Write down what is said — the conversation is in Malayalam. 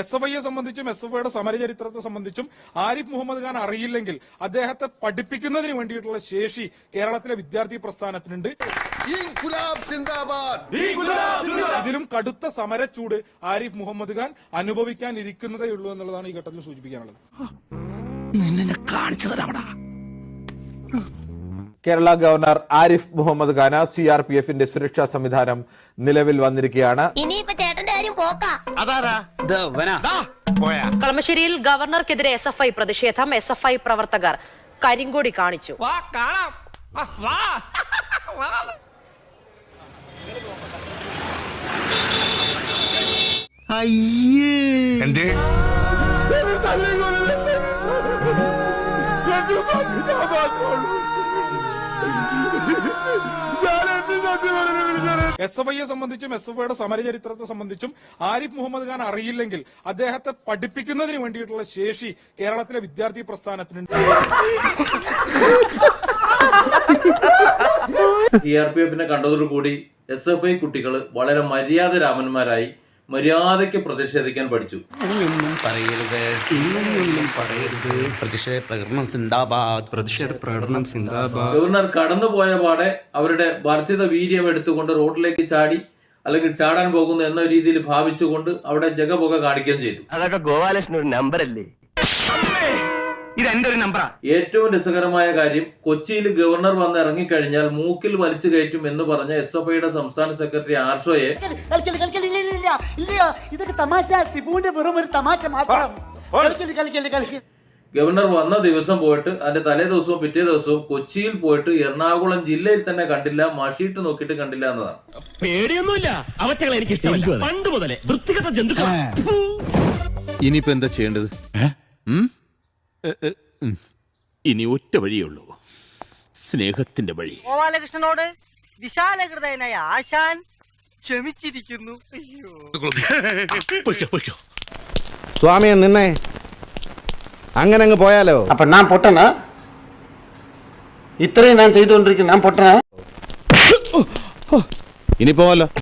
എസ് എഫ് ഐയെ സംബന്ധിച്ചും എസ് എഫ് ഐയുടെ സമരചരിത്രത്തെ സംബന്ധിച്ചും ആരിഫ് മുഹമ്മദ് ഖാൻ അറിയില്ലെങ്കിൽ അദ്ദേഹത്തെ പഠിപ്പിക്കുന്നതിന് വേണ്ടിയിട്ടുള്ള ശേഷി കേരളത്തിലെ വിദ്യാർത്ഥി പ്രസ്ഥാനത്തിനുണ്ട്. ഇതിലും കടുത്ത സമരച്ചൂട് ആരിഫ് മുഹമ്മദ് ഖാൻ അനുഭവിക്കാനിരിക്കുന്നതേ ഉള്ളൂ എന്നുള്ളതാണ് ഈ ഘട്ടത്തിൽ സൂചിപ്പിക്കാനുള്ളത്. കേരള ഗവർണർ ആരിഫ് മുഹമ്മദ് ഖാന സി ആർ പി എഫിന്റെ സുരക്ഷാ സംവിധാനം നിലവിൽ വന്നിരിക്കുകയാണ്. അതാരാ? പോയാ. കളമശ്ശേരിയിൽ ഗവർണർക്കെതിരെ എസ് എഫ് ഐ പ്രതിഷേധം എസ് എഫ് ഐ പ്രവർത്തകർ കരിങ്കൊടി കാണിച്ചു. വാ കാണാം. ആ, വാ. വാ. എന്തേ? എസ് എഫ് ഐയെ സംബന്ധിച്ചും എസ് എഫ് ഐയുടെ സമരചരിത്രത്തെ സംബന്ധിച്ചും ആരിഫ് മുഹമ്മദ് ഖാൻ അറിയില്ലെങ്കിൽ അദ്ദേഹത്തെ പഠിപ്പിക്കുന്നതിന് വേണ്ടിയിട്ടുള്ള ശേഷി കേരളത്തിലെ വിദ്യാർത്ഥി പ്രസ്ഥാനത്തിനുണ്ട്. സി ആർ പി എഫിനെ കണ്ടതോടുകൂടി എസ് എഫ് ഐ കുട്ടികൾ വളരെ മര്യാദ രാമന്മാരായി മര്യാദയ്ക്ക് പ്രതിഷേധിക്കാൻ പഠിച്ചു. ഇനിയൊന്നും പറയരുത്. ഇങ്ങനെയൊന്നും പറയരുത്. പ്രതിഷേധ പ്രകടനം സിന്ദാബാദ്. പ്രതിഷേധ പ്രകടനം സിന്ദാബാദ്. ഗവർണർ കടന്നുപോയ പാടെ അവരുടെ വർദ്ധിത വീര്യം എടുത്തുകൊണ്ട് റോഡിലേക്ക് ചാടി അല്ലെങ്കിൽ ചാടാൻ പോകുന്നു എന്ന രീതിയിൽ ഭാവിച്ചുകൊണ്ട് അവിടെ ജഗപുക കാണിക്കുകയും ചെയ്തു. അതൊക്കെ ഗോപാലകൃഷ്ണൻ ഒരു നമ്പർ അല്ലേ ഇത് എന്റെ ഒരു നമ്പറാ? ഏറ്റവും രസകരമായ കാര്യം കൊച്ചിയിൽ ഗവർണർ വന്ന് ഇറങ്ങിക്കഴിഞ്ഞാൽ മൂക്കിൽ വലിച്ചു കയറ്റും എന്ന് പറഞ്ഞ എസ് എഫ് ഐയുടെ സംസ്ഥാന സെക്രട്ടറി ആർഷോയെ ഇല്ല ഇല്ല. ഇതൊക്കെ തമാശ സിബുവിന്റെ വെറും ഒരു തമാശ മാത്രം. കളിക്കൽ കളിക്കൽ കളിക്കൽ ഗവർണർ വന്ന ദിവസം പോയിട്ട് അതിന്റെ തലേ ദിവസവും പിറ്റേ ദിവസവും കൊച്ചിയിൽ പോയിട്ട് എറണാകുളം ജില്ലയിൽ തന്നെ കണ്ടില്ല മഷിയിട്ട് നോക്കിയിട്ട് കണ്ടില്ല എന്നതാണ്. പേടിയൊന്നുമില്ല. അവറ്റകളെ എനിക്ക് ഇഷ്ടമല്ല. പണ്ട് മുതലേ വൃത്തികെട്ട ജന്തുക്കൾ ഇനിയിപ്പോ എന്താ ചെയ്യേണ്ടത്? ഉം? എ, എ, ഉം. ഇനി ഒറ്റ വഴിയേ ഉള്ളൂ. സ്നേഹത്തിന്റെ വഴി. ഗോപാലകൃഷ്ണനോട് വിശാലഹൃദയനായ ആശാൻ ക്ഷമിച്ചിരിക്കുന്നു. അയ്യോ. സ്വാമിയെ നിന്നെ. അങ്ങനെ അങ്ങ് പോയാലോ? അപ്പൊ ഞാൻ പൊട്ടനാ? ഇത്രയും ഞാൻ ചെയ്തുകൊണ്ടിരിക്കുന്നു ഞാൻ പൊട്ടനാ? ഇനി പോവല്ലോ